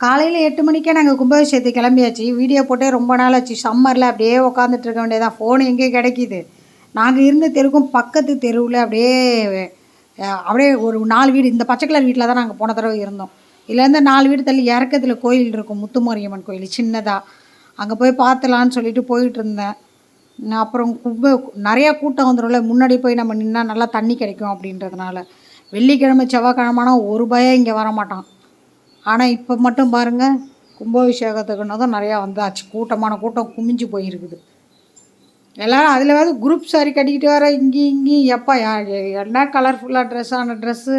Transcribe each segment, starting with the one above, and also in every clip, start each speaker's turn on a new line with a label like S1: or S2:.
S1: காலையில் எட்டு மணிக்கே நாங்கள் கும்பாபிஷேகத்துக்கு கிளம்பியாச்சு. வீடியோ போட்டே ரொம்ப நாள் ஆச்சு. சம்மரில் அப்படியே உட்காந்துட்டு இருக்க வேண்டியதான் ஃபோன் எங்கே கிடைக்கிது. நாங்கள் இருந்த தெருக்கும் பக்கத்து தெருவில் அப்படியே அப்படியே ஒரு நாலு வீடு இந்த பச்சை கலர் வீட்டில் தான் நாங்கள் போன தடவை இருந்தோம். இதுலேருந்து நாலு வீடு தள்ளி இறக்கத்தில் கோயில் இருக்கும். முத்துமாரியம்மன் கோயில் சின்னதாக அங்கே போய் பார்த்துலான்னு சொல்லிட்டு போயிட்டு இருந்தேன். அப்புறம் கும்ப நிறையா கூட்டம் வந்துடும்ல முன்னாடி போய் நம்ம நின்னால் நல்லா தண்ணி கிடைக்கும் அப்படின்றதுனால. வெள்ளிக்கிழமை செவ்வாய்க்கிழமைனா ஒரு பயம் இங்கே வர மாட்டான் ஆனால் இப்போ மட்டும் பாருங்கள் கும்பாபிஷேகத்துக்குன்னதும் நிறையா வந்தாச்சு. கூட்டமான கூட்டம் குமிஞ்சு போயிருக்குது. எல்லாரும் அதில் வந்து குரூப் சாரி கட்டிக்கிட்டு வர இங்கேயும் இங்கேயும் எப்பா என்ன கலர்ஃபுல்லாக ட்ரெஸ்ஸான ட்ரெஸ்ஸு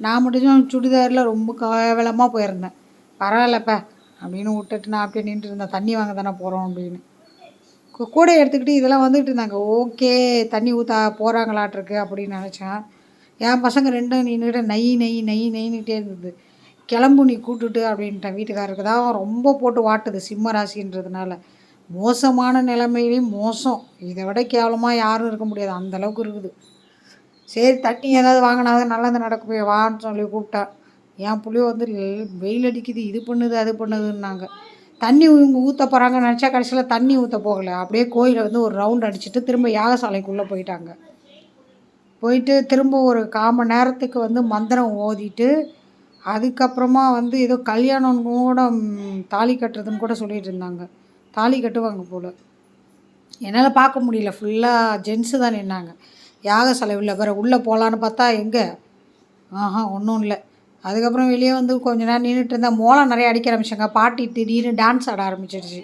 S1: நான் மட்டும் சுடிதாரில் ரொம்ப கேவலமாக போயிருந்தேன். பரவாயில்லப்பா அப்படின்னு விட்டுட்டு நான் அப்படியே நின்றுட்டு இருந்தேன். தண்ணி வாங்க தானே போகிறோம் அப்படின்னு. கூட எடுத்துக்கிட்டு இதெல்லாம் வந்துக்கிட்டு இருந்தாங்க. ஓகே தண்ணி ஊற்ற போகிறாங்களாட்டிருக்கு அப்படின்னு நினச்சேன். என் பசங்க ரெண்டும் நின்றுட்டு நெய் நெய் நெய் நெய்ன்னுட்டே இருந்தது. கிளம்பு நீ கூட்டுட்டு அப்படின்ட்டேன். வீட்டுக்காரருக்கு தான் ரொம்ப போட்டு வாட்டுது சிம்ம ராசின்றதுனால. மோசமான நிலைமையிலையும் மோசம். இதை விட கேவலமாக யாரும் இருக்க முடியாது. அந்த அளவுக்கு இருக்குது. சரி தண்ணி ஏதாவது வாங்கினாதான் நல்லது நடக்குமே வான்னு சொல்லி கூப்பிட்டா. என் புள்ளியோ வந்து வெயில் அடிக்குது இது பண்ணுது அது பண்ணுதுன்னாங்க. தண்ணி இவங்க ஊற்ற போகிறாங்கன்னு நினச்சா கடைசியில் தண்ணி ஊற்ற போகலை. அப்படியே கோயிலை வந்து ஒரு ரவுண்ட் அடிச்சுட்டு திரும்ப யாகசாலைக்குள்ளே போயிட்டாங்க. போயிட்டு திரும்ப ஒரு கால் மணி நேரத்துக்கு வந்து மந்திரம் ஓதிட்டு அதுக்கப்புறமா வந்து ஏதோ கல்யாணம் கூட தாலி கட்டுறதுன்னு கூட சொல்லிட்டு இருந்தாங்க. தாலி கட்டுவாங்க போல். என்னால் பார்க்க முடியல. ஃபுல்லாக ஜென்ஸு தான் நின்னாங்க. யாகசாலை உள்ள வேறு உள்ளே போகலான்னு பார்த்தா எங்கே? ஆஹா ஒன்றும் இல்லை. அதுக்கப்புறம் வெளியே வந்து கொஞ்ச நேரம் நின்றுட்டு இருந்தால் மோளம் நிறைய அடிக்க ஆரம்பிச்சாங்க. பாட்டி திடீர்னு டான்ஸ் ஆட ஆரம்பிச்சிடுச்சு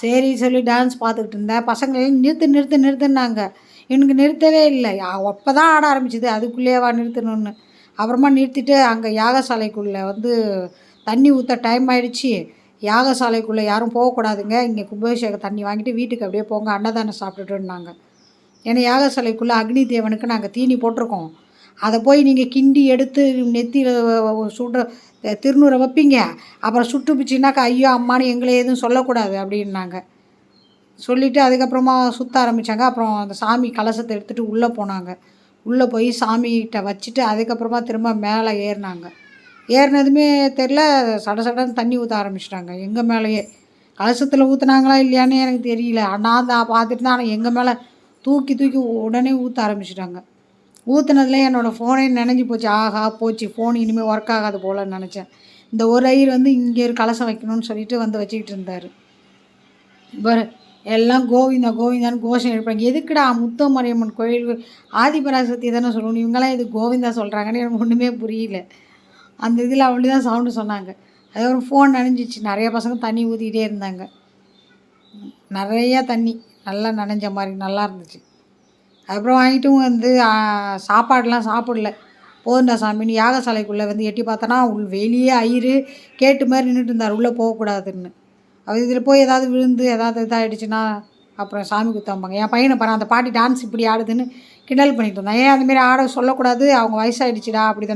S1: சரி சொல்லி டான்ஸ் பார்த்துக்கிட்டு இருந்தேன். பசங்களையும் நிறுத்து நிறுத்து நிறுத்துனாங்க எனக்கு நிறுத்தவே இல்லை. அப்போ தான் ஆட ஆரம்பிச்சிது. அதுக்குள்ளேயே வா நிறுத்தணும்னு. அப்புறமா நிறுத்திட்டு அங்கே யாகசாலைக்குள்ளே வந்து தண்ணி ஊற்ற டைம் ஆகிடுச்சி யாகசாலைக்குள்ளே யாரும் போகக்கூடாதுங்க. இங்கே கும்பாபிஷேக தண்ணி வாங்கிட்டு வீட்டுக்கு அப்படியே போங்க. அன்னதானம் சாப்பிட்டுட்டுன்னாங்க. ஏன்னா யாகசாலைக்குள்ளே அக்னி தேவனுக்கு நாங்கள் தீனி போட்டிருக்கோம். அதை போய் நீங்கள் கிண்டி எடுத்து நெத்தியில் சுடுற திருநூறை வைப்பீங்க. அப்புறம் சுட்டு பிச்சுனாக்கா ஐயோ அம்மானு எங்களை எதுவும் சொல்லக்கூடாது அப்படின்னாங்க. சொல்லிவிட்டு அதுக்கப்புறமா சுற்ற ஆரம்பித்தாங்க அப்புறம் அந்த சாமி கலசத்தை எடுத்துகிட்டு உள்ளே போனாங்க. உள்ளே போய் சாமிகிட்ட வச்சுட்டு அதுக்கப்புறமா திரும்ப மேலே ஏறினாங்க. ஏறினதுமே தெரில சட சடன்னு தண்ணி ஊற்ற ஆரம்பிச்சிட்டாங்க. எங்கள் மேலேயே. கலசத்தில் ஊற்றுனாங்களா இல்லையான்னு எனக்கு தெரியல. நான் தான் பார்த்துட்டு தான் ஆனால் எங்கள் மேலே தூக்கி தூக்கி உடனே ஊற்ற ஆரம்பிச்சிட்டாங்க. ஊற்றுனதுல என்னோடய ஃபோனே நினைஞ்சு போச்சு. ஆஹா போச்சு. ஃபோன் இனிமேல் ஒர்க் ஆகாது போலன்னு நினச்சேன். இந்த ஒரு ஐயர் வந்து இங்கே ஒரு கலசம் வைக்கணும்னு சொல்லிட்டு வந்து வச்சுக்கிட்டு இருந்தார். பாரு எல்லாம் கோவிந்தா கோவிந்தான்னு கோஷம் எழுப்புறாங்க. எதுக்குடா முத்தமரியம்மன் கோயில் ஆதிபராசக்தி தானே சொல்லணும்? இவங்கெல்லாம் இது கோவிந்தா சொல்கிறாங்கன்னு எனக்கு ஒன்றுமே புரியல. அந்த இதில் அப்படி தான் சவுண்டு சொன்னாங்க அதுக்கப்புறம் ஃபோன் நனைஞ்சிச்சு. நிறைய பசங்க தண்ணி ஊற்றிக்கிட்டே இருந்தாங்க. நிறையா தண்ணி. நல்லா நனைஞ்ச மாதிரி நல்லா இருந்துச்சு. அப்புறம் வாங்கிட்டும் வந்து சாப்பாடெலாம் சாப்பிடல. போதுண்டா சாமின்னு யாகசாலைக்குள்ளே வந்து எட்டி பார்த்தோன்னா உள் வெளியே ஐயரு கேட்டு மாதிரி நின்றுட்டு இருந்தார். உள்ளே போகக்கூடாதுன்னு. அது இதில் போய் ஏதாவது விழுந்து ஏதாவது இதாகிடுச்சுன்னா அப்புறம் சாமி குத்தாம்பாங்க என் பையனை பாரு அந்த பாட்டி டான்ஸ் இப்படி ஆடுதுன்னு கிண்டல் பண்ணிட்டு இருந்தான். ஏன் அதுமாரி ஆட சொல்லக்கூடாது? அவங்க வயசாகிடுச்சுடா அப்படி